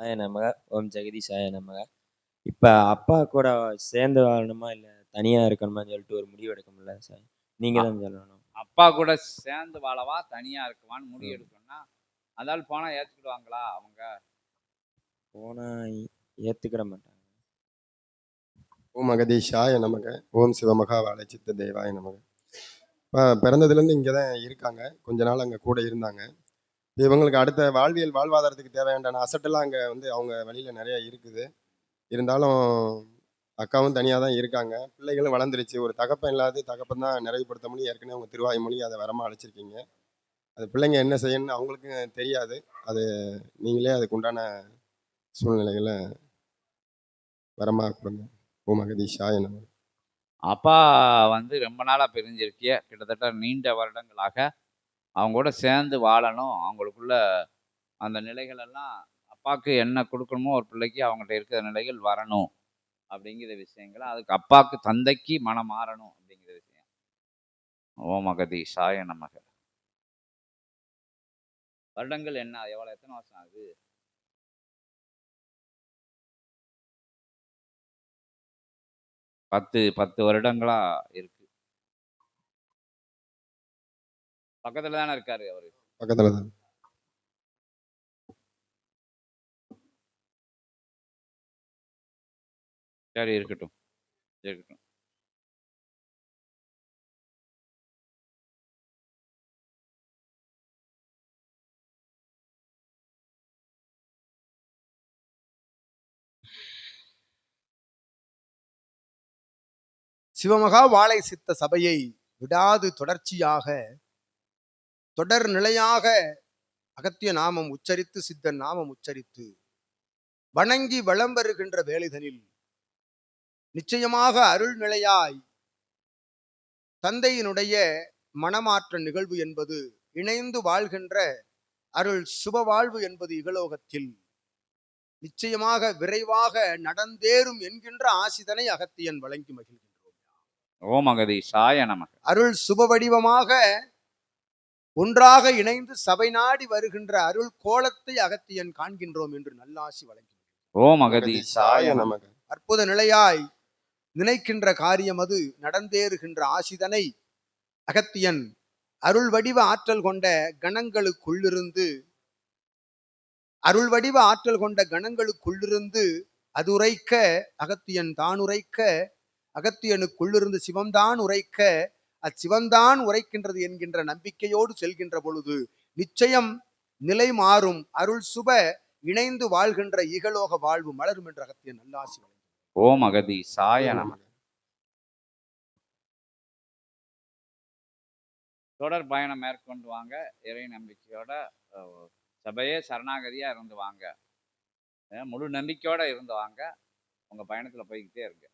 சாய நமக. ஓம் ஜெகதீஷாய நமக. இப்போ அப்பா கூட சேர்ந்து வாழணுமா? இல்லை தனியாக இருக்கணுமான்னு சொல்லிட்டு ஒரு முடிவு எடுக்க முடியல சார் நீங்கள் தான் சொல்லணும். அப்பா கூட சேர்ந்து வாழவா தனியா இருக்குவான்னு முடிவு எடுக்கணும்னா அதால் போனா ஏத்துக்கிடுவாங்களா அவங்க? போனால் ஏற்றுக்கிட மாட்டாங்க. ஓம் அகதீஷாய நமக. ஓம் சிவமகா வாழைச்சித்த தேவாய நமக. இப்போ பிறந்ததுலேருந்து இங்கே தான் இருக்காங்க. கொஞ்ச நாள் அங்கே கூட இருந்தாங்க. இவங்களுக்கு அடுத்த வாழ்வியல் வாழ்வாதாரத்துக்கு தேவையான அசட்டெல்லாம் அங்கே வந்து அவங்க வழியில் நிறைய இருக்குது. இருந்தாலும் அக்காவும் தனியாக தான் இருக்காங்க. பிள்ளைகளும் வளர்ந்துருச்சு. ஒரு தகப்பன் இல்லாத தகப்பன் தான் நிறைவுபடுத்த முடியும். ஏற்கனவே அவங்க திருவாய்மொழி அதை வரமாக அழைச்சிருக்கீங்க. அது பிள்ளைங்க என்ன செய்யணும்னு அவங்களுக்கும் தெரியாது. அது நீங்களே அதுக்கு உண்டான சூழ்நிலைகளை வரமாக கொடுங்க. ஓ மகதீஷா என்ன அப்பா வந்து ரொம்ப நாளாக பிரிஞ்சிருக்கிய. கிட்டத்தட்ட நீண்ட வருடங்களாக அவங்க கூட சேர்ந்து வாழணும். அவங்களுக்குள்ள அந்த நிலைகள் எல்லாம் அப்பாவுக்கு என்ன கொடுக்கணுமோ ஒரு பிள்ளைக்கு அவங்ககிட்ட இருக்கிற நிலைகள் வரணும் அப்படிங்கிற விஷயங்களை. அதுக்கு அப்பாவுக்கு தந்தைக்கு மனம் மாறணும் அப்படிங்கிற விஷயம். ஓம் சாய நமக. வருடங்கள் என்ன? எவ்வளவு எத்தனை வருஷம் ஆகுது? பத்து பத்து வருடங்களா இருக்கு. பக்கத்துல தானே இருக்காரு அவரு. பக்கத்தில் தான் சரி இருக்கட்டும். இருக்கட்டும். சிவமகா வாழை சித்த சபையை விடாது தொடர்ச்சியாக தொடர் நிலையாக அகத்திய நாமம் உச்சரித்து சித்தன் நாமம் உச்சரித்து வணங்கி வளம் வருகின்ற வேலைதனில் நிச்சயமாக அருள் நிலையாய் தந்தையினுடைய மனமாற்ற நிகழ்வு என்பது இணைந்து வாழ்கின்ற அருள் சுப வாழ்வு என்பது இகலோகத்தில் நிச்சயமாக விரைவாக நடந்தேறும் என்கின்ற ஆசிதனை அகத்தியன் வழங்கி மகிழ்கின்றோம். ஓம் அகதீஷாய நமக. அருள் சுப வடிவமாக ஒன்றாக இணைந்து சபை நாடி வருகின்ற அருள் கோலத்தை அகத்தியன் காண்கின்றோம் என்று நல்லாசி வழங்கி ஓம் நமக. நமக. அற்புத நிலையாய் நினைக்கின்ற காரியம் அது நடந்தேறுகின்ற ஆசிதனை அகத்தியன் அருள் வடிவ ஆற்றல் கொண்ட கணங்களுக்குள்ளிருந்து அருள் வடிவ ஆற்றல் கொண்ட கணங்களுக்குள்ளிருந்து அது உரைக்க அகத்தியன் தான் உரைக்க அகத்தியனுக்குள்ளிருந்து சிவம்தான் உரைக்க அச்சிவன்தான் உரைக்கின்றது என்கின்ற நம்பிக்கையோடு செல்கின்ற பொழுது நிச்சயம் நிலை மாறும். அருள் சுப இணைந்து வாழ்கின்ற இகலோக வாழ்வு மலரும் என்ற அகத்திய நல்லாசி வழங்கினார். ஓம் சாய நமக தொடர் பயணம் மேற்கொண்டு வாங்க. இறை நம்பிக்கையோட சபையே சரணாகதியா இருந்து வாங்க. முழு நம்பிக்கையோட இருந்து வாங்க. உங்க பயணத்துல போய்கிட்டே இருங்க.